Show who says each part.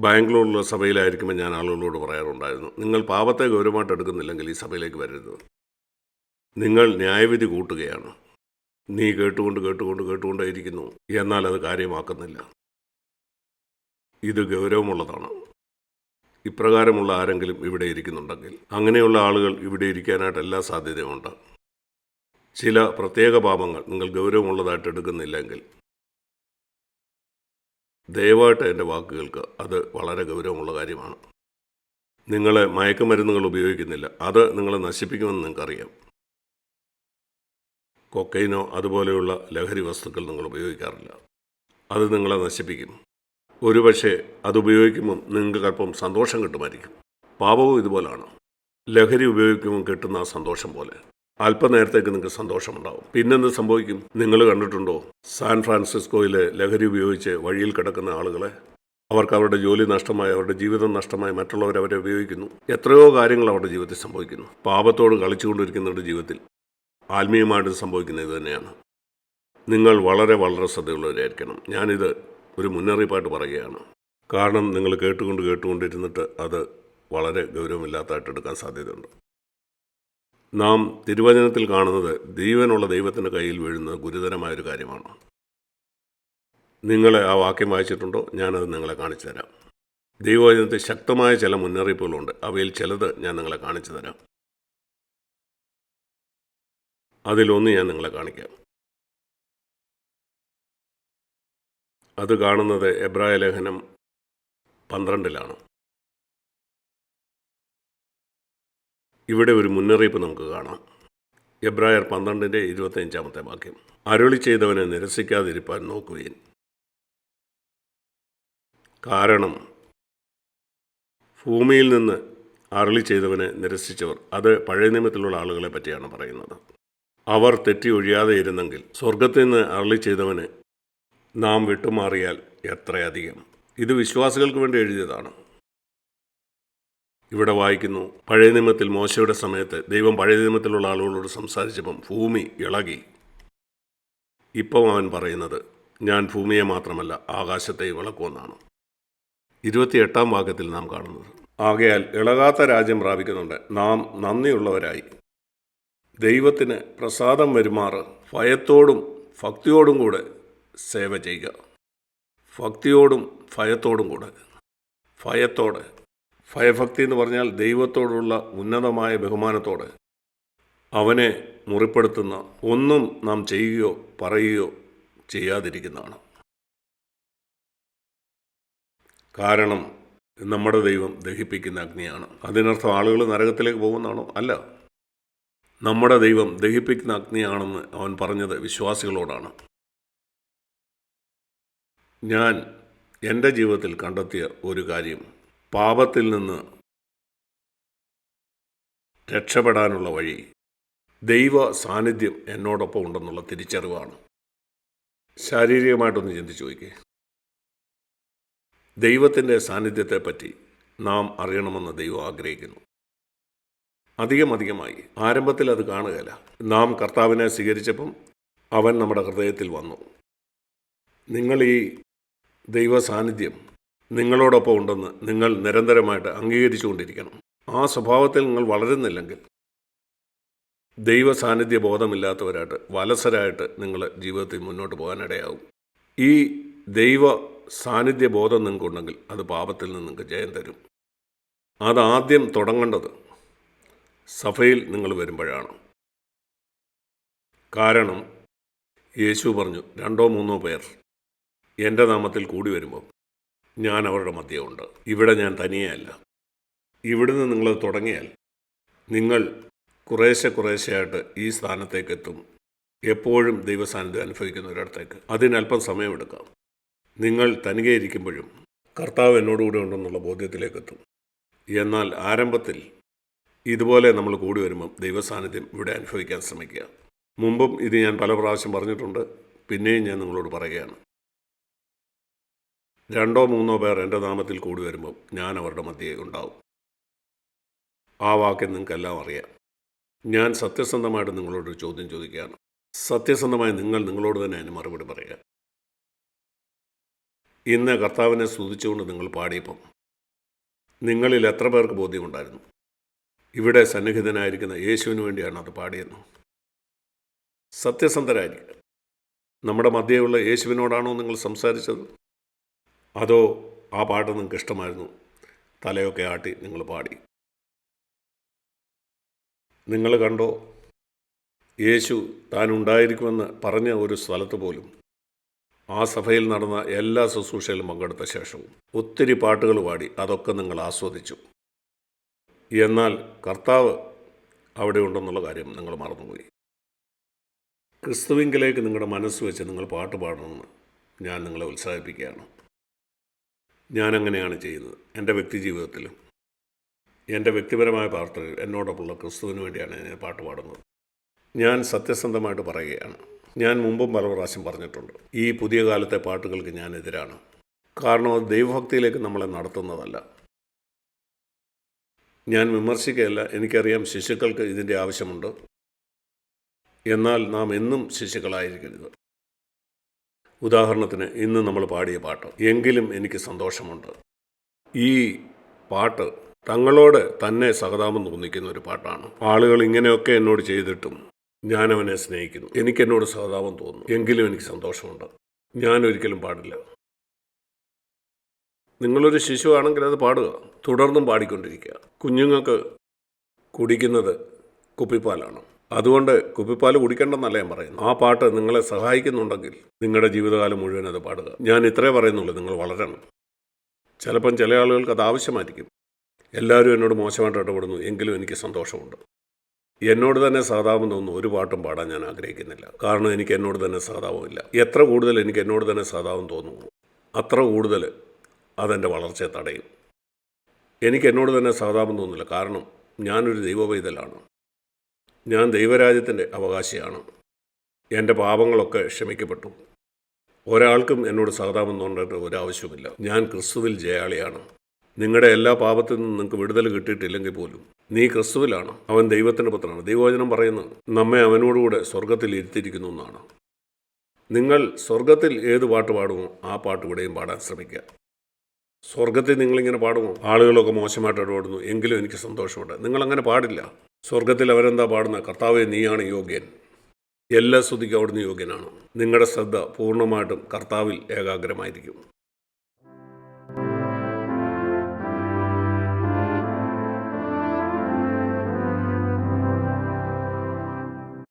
Speaker 1: ബാംഗ്ലൂരിലെ സഭയിലായിരിക്കുമ്പോൾ ഞാൻ ആളുകളോട് പറയാറുണ്ടായിരുന്നു നിങ്ങൾ പാപത്തെ ഗൗരവമായിട്ട് എടുക്കുന്നില്ലെങ്കിൽ ഈ സഭയിലേക്ക് വരരുത്. നിങ്ങൾ ന്യായവിധി കൂട്ടുകയാണ്. നീ കേട്ടുകൊണ്ട് കേട്ടുകൊണ്ട് കേട്ടുകൊണ്ടേയിരിക്കുന്നു. എന്നാൽ അത് കാര്യമാക്കുന്നില്ല. ഇത് ഗൗരവമുള്ളതാണ്. ഇപ്രകാരമുള്ള ആരെങ്കിലും ഇവിടെ ഇരിക്കുന്നുണ്ടെങ്കിൽ അങ്ങനെയുള്ള ആളുകൾ ഇവിടെ ഇരിക്കാനായിട്ട് എല്ലാ സാധ്യതയുമുണ്ട്. ചില പ്രത്യേക പാപങ്ങൾ നിങ്ങൾ ഗൗരവമുള്ളതായിട്ട് എടുക്കുന്നില്ലെങ്കിൽ ദയവായിട്ട് എന്റെ വാക്കുകൾക്ക് അത് വളരെ ഗൗരവമുള്ള കാര്യമാണ്. നിങ്ങൾ മയക്കുമരുന്നുകൾ ഉപയോഗിക്കുന്നില്ല. അത് നിങ്ങളെ നശിപ്പിക്കുമെന്ന് നിങ്ങൾക്കറിയാം. കൊക്കൈനോ അതുപോലെയുള്ള ലഹരി വസ്തുക്കൾ നിങ്ങൾ ഉപയോഗിക്കാറില്ല. അത് നിങ്ങളെ നശിപ്പിക്കും. ഒരുപക്ഷെ അത് ഉപയോഗിക്കുമ്പം നിങ്ങൾക്ക് അല്പം സന്തോഷം കിട്ടുമായിരിക്കും. പാപവും ഇതുപോലാണ്. ലഹരി ഉപയോഗിക്കുമ്പോൾ കിട്ടുന്ന ആ സന്തോഷം പോലെ. അല്പനേരത്തേക്ക് നിങ്ങൾക്ക് സന്തോഷമുണ്ടാവും. പിന്നെന്ത് സംഭവിക്കും? നിങ്ങൾ കണ്ടിട്ടുണ്ടോ? സാൻ ഫ്രാൻസിസ്കോയിലെ ലഹരി ഉപയോഗിച്ച് വഴിയിൽ കിടക്കുന്ന ആളുകളെ അവർക്ക് അവരുടെ ജോലി നഷ്ടമായി അവരുടെ ജീവിതം നഷ്ടമായി മറ്റുള്ളവർ അവരെ ഉപയോഗിക്കുന്നു. എത്രയോ കാര്യങ്ങൾ അവരുടെ ജീവിതത്തിൽ സംഭവിക്കുന്നു. പാപത്തോട് കളിച്ചുകൊണ്ടിരിക്കുന്നവരുടെ ജീവിതത്തിൽ ആത്മീയമായിട്ട് സംഭവിക്കുന്നത് ഇത് തന്നെയാണ്. നിങ്ങൾ വളരെ വളരെ ശ്രദ്ധയുള്ളവരായിരിക്കണം. ഞാനിത് ഒരു മുന്നറിയിപ്പായിട്ട് പറയുകയാണ്. കാരണം നിങ്ങൾ കേട്ടുകൊണ്ട് കേട്ടുകൊണ്ടിരുന്നിട്ട് അത് വളരെ ഗൗരവമില്ലാത്തതായിട്ട് എടുക്കാൻ സാധ്യതയുണ്ട്. നാം തിരുവചനത്തിൽ കാണുന്നത് ജീവനുള്ള ദൈവത്തിന്റെ കയ്യിൽ വീഴുന്നത് ഗുരുതരമായൊരു കാര്യമാണ്. നിങ്ങളെ ആ വാക്യം വായിച്ചിട്ടുണ്ടോ? ഞാനത് നിങ്ങളെ കാണിച്ചു തരാം. ദൈവവചനത്തിൽ ശക്തമായ ചില മുന്നറിയിപ്പുകളുണ്ട്. അവയിൽ ചിലത് ഞാൻ നിങ്ങളെ കാണിച്ചു തരാം. അതിലൊന്ന് ഞാൻ നിങ്ങളെ കാണിക്കാം. അത് കാണുന്നത് എബ്രായ ലേഖനം പന്ത്രണ്ടിലാണ്. ഇവിടെ ഒരു മുന്നറിയിപ്പ് നമുക്ക് കാണാം. എബ്രായർ പന്ത്രണ്ടിന്റെ ഇരുപത്തഞ്ചാമത്തെ വാക്യം. അരുളി ചെയ്തവനെ നിരസിക്കാതിരിപ്പാൻ നോക്കുകയും കാരണം ഭൂമിയിൽ നിന്ന് അരളി ചെയ്തവനെ നിരസിച്ചവർ അത് പഴയ നിയമത്തിലുള്ള ആളുകളെ പറ്റിയാണ് പറയുന്നത്. അവർ തെറ്റി ഒഴിയാതെ ഇരുന്നെങ്കിൽ സ്വർഗത്തിൽ നിന്ന് അരളി ചെയ്തവനെ നാം വിട്ടുമാറിയാൽ എത്രയധികം? ഇത് വിശ്വാസികൾക്ക് വേണ്ടി എഴുതിയതാണ്. ഇവിടെ വായിക്കുന്നു പഴയ നിയമത്തിൽ മോശയുടെ സമയത്ത് ദൈവം പഴയ നിയമത്തിലുള്ള ആളുകളോട് സംസാരിച്ചപ്പം ഭൂമി ഇളകി. ഇപ്പം അവൻ പറയുന്നത് ഞാൻ ഭൂമിയെ മാത്രമല്ല ആകാശത്തെ വിളക്കുമെന്നാണ്. ഇരുപത്തിയെട്ടാം വാക്യത്തിൽ നാം കാണുന്നത് ആകയാൽ ഇളകാത്ത രാജ്യം പ്രാപിക്കുന്നുണ്ട് നാം നന്ദിയുള്ളവരായി. ദൈവത്തിന് പ്രസാദം വരുമാറ് ഭയത്തോടും ഭക്തിയോടും കൂടെ സേവ ചെയ്യുക. ഭക്തിയോടും ഭയത്തോടും കൂടെ ഭയത്തോടെ ഭയഭക്തി എന്ന് പറഞ്ഞാൽ ദൈവത്തോടുള്ള ഉന്നതമായ ബഹുമാനത്തോടെ അവനെ മുറിപ്പെടുത്തുന്ന ഒന്നും നാം ചെയ്യുകയോ പറയുകയോ ചെയ്യാതിരിക്കുന്നതാണ്. കാരണം നമ്മുടെ ദൈവം ദഹിപ്പിക്കുന്ന അഗ്നിയാണ്. അതിനർത്ഥം ആളുകൾ നരകത്തിലേക്ക് പോകുന്നതാണോ? അല്ല. നമ്മുടെ ദൈവം ദഹിപ്പിക്കുന്ന അഗ്നിയാണെന്ന് അവൻ പറഞ്ഞത് വിശ്വാസികളോടാണ്. ഞാൻ എന്റെ ജീവിതത്തിൽ കണ്ടെത്തിയ ഒരു കാര്യം പാപത്തിൽ നിന്ന് രക്ഷപ്പെടാനുള്ള വഴി ദൈവ സാന്നിധ്യം എന്നോടൊപ്പം ഉണ്ടെന്നുള്ള തിരിച്ചറിവാണ്. ശാരീരികമായിട്ടൊന്ന് ചിന്തിച്ചു നോക്കിയേ. ദൈവത്തിന്റെ സാന്നിധ്യത്തെപ്പറ്റി നാം അറിയണമെന്ന് ദൈവം ആഗ്രഹിക്കുന്നു. അധികം അധികമായി. ആരംഭത്തിൽ അത് കാണുകയില്ല. നാം കർത്താവിനെ സ്വീകരിച്ചപ്പം അവൻ നമ്മുടെ ഹൃദയത്തിൽ വന്നു. നിങ്ങൾ ഈ ദൈവ സാന്നിധ്യം നിങ്ങളോടൊപ്പം ഉണ്ടെന്ന് നിങ്ങൾ നിരന്തരമായിട്ട് അംഗീകരിച്ചുകൊണ്ടിരിക്കണം. ആ സ്വഭാവത്തിൽ നിങ്ങൾ വളരുന്നില്ലെങ്കിൽ ദൈവ സാന്നിധ്യ ബോധമില്ലാത്തവരായിട്ട് വലസരായിട്ട് നിങ്ങൾ ജീവിതത്തിൽ മുന്നോട്ട് പോകാനിടയാകും. ഈ ദൈവ സാന്നിധ്യ ബോധം നിങ്ങൾക്കുണ്ടെങ്കിൽ അത് പാപത്തിൽ നിന്ന് നിങ്ങൾക്ക് ജയം തരും. അതാദ്യം തുടങ്ങേണ്ടത് സഭയിൽ നിങ്ങൾ വരുമ്പോഴാണ്. കാരണം യേശു പറഞ്ഞു രണ്ടോ മൂന്നോ പേർ എന്റെ നാമത്തിൽ കൂടി വരുമ്പോൾ ഞാൻ അവരുടെ മധ്യമുണ്ട് ഇവിടെ ഞാൻ തനിയെയല്ല. ഇവിടുന്ന് നിങ്ങൾ തുടങ്ങിയാൽ നിങ്ങൾ കുറേശ്ശെ കുറേശ്ശെയായിട്ട് ഈ സ്ഥാനത്തേക്ക് എത്തും എപ്പോഴും ദൈവസാന്നിധ്യം അനുഭവിക്കുന്ന ഒരിടത്തേക്ക്. അതിനല്പം സമയമെടുക്കാം. നിങ്ങൾ തനികെ ഇരിക്കുമ്പോഴും കർത്താവ് എന്നോടുകൂടെ ഉണ്ടെന്നുള്ള ബോധ്യത്തിലേക്ക് എത്തും എന്നാൽ ആരംഭത്തിൽ ഇതുപോലെ നമ്മൾ കൂടി വരുമ്പം ദൈവസാന്നിധ്യം ഇവിടെ അനുഭവിക്കാൻ ശ്രമിക്കുക. മുമ്പും ഇത് ഞാൻ പല പ്രാവശ്യം പറഞ്ഞിട്ടുണ്ട്. പിന്നെയും ഞാൻ നിങ്ങളോട് പറയുകയാണ്. രണ്ടോ മൂന്നോ പേർ എന്റെ നാമത്തിൽ കൂടി വരുമ്പോൾ ഞാൻ അവരുടെ മധ്യേ ഉണ്ടാവും. ആ വാക്യം നിങ്ങൾക്കെല്ലാം അറിയാം. ഞാൻ സത്യസന്ധമായിട്ട് നിങ്ങളോടൊരു ചോദ്യം ചോദിക്കുകയാണ്. സത്യസന്ധമായി നിങ്ങൾ നിങ്ങളോട് തന്നെ അതിന് മറുപടി പറയുക. ഇന്ന് കർത്താവിനെ സ്തുതിച്ചുകൊണ്ട് നിങ്ങൾ പാടിയപ്പം നിങ്ങളിൽ എത്ര പേർക്ക് ബോധ്യമുണ്ടായിരുന്നു? ഇവിടെ സന്നിഹിതനായിരിക്കുന്ന യേശുവിന് വേണ്ടിയാണ് അത് പാടിയത് സത്യസന്ധരായിരിക്കുക. നമ്മുടെ മധ്യയുള്ള യേശുവിനോടാണോ നിങ്ങൾ സംസാരിച്ചത്? അതോ ആ പാട്ട് നിങ്ങൾക്ക് ഇഷ്ടമായിരുന്നു? തലയൊക്കെ ആട്ടി നിങ്ങൾ പാടി. നിങ്ങൾ കണ്ടോ? യേശു താൻ ഉണ്ടായിരിക്കുമെന്ന് പറഞ്ഞ ഒരു സ്ഥലത്ത് പോലും ആ സഭയിൽ നടന്ന എല്ലാ ശുശ്രൂഷയിലും പങ്കെടുത്ത ശേഷവും ഒത്തിരി പാട്ടുകൾ പാടി അതൊക്കെ നിങ്ങൾ ആസ്വദിച്ചു. എന്നാൽ കർത്താവ് അവിടെ ഉണ്ടെന്നുള്ള കാര്യം നിങ്ങൾ മറന്നുപോയി. ക്രിസ്തുവിങ്കിലേക്ക് നിങ്ങളുടെ മനസ്സ് വെച്ച് നിങ്ങൾ പാട്ട് പാടണമെന്ന് ഞാൻ നിങ്ങളെ ഉത്സാഹിപ്പിക്കുകയാണ്. ഞാൻ അങ്ങനെയാണ് ചെയ്യുന്നത്. എന്റെ വ്യക്തി ജീവിതത്തിലും എന്റെ വ്യക്തിപരമായ പ്രാർത്ഥനയിൽ എന്നോടൊപ്പമുള്ള ക്രിസ്തുവിന് വേണ്ടിയാണ് ഞാൻ പാട്ട് പാടുന്നത്. ഞാൻ സത്യസന്ധമായിട്ട് പറയുകയാണ്. ഞാൻ മുമ്പും പല പ്രാവശ്യം പറഞ്ഞിട്ടുണ്ട്. ഈ പുതിയ കാലത്തെ പാട്ടുകൾക്ക് ഞാൻ എതിരാണ്. കാരണം അത് ദൈവഭക്തിയിലേക്ക് നമ്മളെ നടത്തുന്നതല്ല. ഞാൻ വിമർശിക്കുകയല്ല. എനിക്കറിയാം ശിശുക്കൾക്ക് ഇതിന്റെ ആവശ്യമുണ്ട്. എന്നാൽ നാം എന്നും ശിശുക്കളായിരിക്കരുത്. ഉദാഹരണത്തിന് ഇന്ന് നമ്മൾ പാടിയ പാട്ട് എങ്കിലും എനിക്ക് സന്തോഷമുണ്ട്. ഈ പാട്ട് തങ്ങളോട് തന്നെ സഹതാപം തോന്നിക്കുന്ന ഒരു പാട്ടാണ്. ആളുകൾ ഇങ്ങനെയൊക്കെ എന്നോട് ചെയ്തിട്ടും ഞാൻ അവനെ സ്നേഹിക്കുന്നു. എനിക്ക് എന്നോട് സഹതാപം തോന്നുന്നു. എങ്കിലും എനിക്ക് സന്തോഷമുണ്ട്. ഞാൻ ഒരിക്കലും പാടില്ല. നിങ്ങളൊരു ശിശുവാണെങ്കിൽ അത് പാടുക. തുടർന്നും പാടിക്കൊണ്ടിരിക്കുക. കുഞ്ഞുങ്ങൾക്ക് കുടിക്കുന്നത് കുപ്പിപ്പാലാണ്. അതുകൊണ്ട് കുപ്പിപ്പാൽ കുടിക്കേണ്ടെന്നല്ല ഞാൻ പറയുന്നു ആ പാട്ട് നിങ്ങളെ സഹായിക്കുന്നുണ്ടെങ്കിൽ നിങ്ങളുടെ ജീവിതകാലം മുഴുവൻ അത് പാടുക. ഞാൻ ഇത്രേ പറയുന്നുള്ളൂ നിങ്ങൾ വളരണം. ചിലപ്പം ചില ആളുകൾക്ക് അത് ആവശ്യമായിരിക്കും. എല്ലാവരും എന്നോട് മോശമായിട്ട് ഇടപെടുന്നു എങ്കിലും എനിക്ക് സന്തോഷമുണ്ട്. എന്നോട് തന്നെ സഹതാപം തോന്നുന്നു ഒരു പാട്ടും പാടാൻ ഞാൻ ആഗ്രഹിക്കുന്നില്ല. കാരണം എനിക്ക് എന്നോട് തന്നെ സഹതാപമില്ല എത്ര കൂടുതൽ എനിക്ക് എന്നോട് തന്നെ സഹതാപം തോന്നുന്നു അത്ര കൂടുതൽ അതെന്റെ വളർച്ചയെ തടയും. എനിക്ക് എന്നോട് തന്നെ സഹതാപം തോന്നുന്നില്ല. കാരണം ഞാനൊരു ദൈവവൈതലാണ്. ഞാൻ ദൈവരാജ്യത്തിന്റെ അവകാശിയാണ്. എന്റെ പാപങ്ങളൊക്കെ ക്ഷമിക്കപ്പെട്ടു. ഒരാൾക്കും എന്നോട് സഹതാപം തോന്നേണ്ട ഒരാവശ്യമില്ല ഞാൻ ക്രിസ്തുവിൽ ജയാളിയാണ്. നിങ്ങളുടെ എല്ലാ പാപത്തിൽ നിന്നും നിങ്ങൾക്ക് വിടുതൽ കിട്ടിയിട്ടില്ലെങ്കിൽ പോലും നീ ക്രിസ്തുവിലാണ്. അവൻ ദൈവത്തിന്റെ പുത്രനാണ്. ദൈവവചനം പറയുന്നത് നമ്മെ അവനോടുകൂടെ സ്വർഗത്തിൽ ഇരുത്തിയിരിക്കുന്നു എന്നാണ്. നിങ്ങൾ സ്വർഗത്തിൽ ഏത് പാട്ട് പാടുമോ ആ പാട്ട് ഇവിടെയും പാടാൻ ശ്രമിക്കുക. സ്വർഗത്തിൽ നിങ്ങളിങ്ങനെ പാടുമോ? ആളുകളൊക്കെ മോശമായിട്ട് ഇടപെടുന്നു. എങ്കിലും എനിക്ക് സന്തോഷമുണ്ട്. നിങ്ങളങ്ങനെ പാടില്ല. സ്വർഗത്തിൽ അവരെന്താ പാടുന്ന? കർത്താവെ നീയാണ് യോഗ്യൻ. എല്ലാ സ്തുതിക്കും അവിടുന്ന് യോഗ്യനാണ്. നിങ്ങളുടെ ശ്രദ്ധ പൂർണമായിട്ടും കർത്താവിൽ ഏകാഗ്രമായിരിക്കും.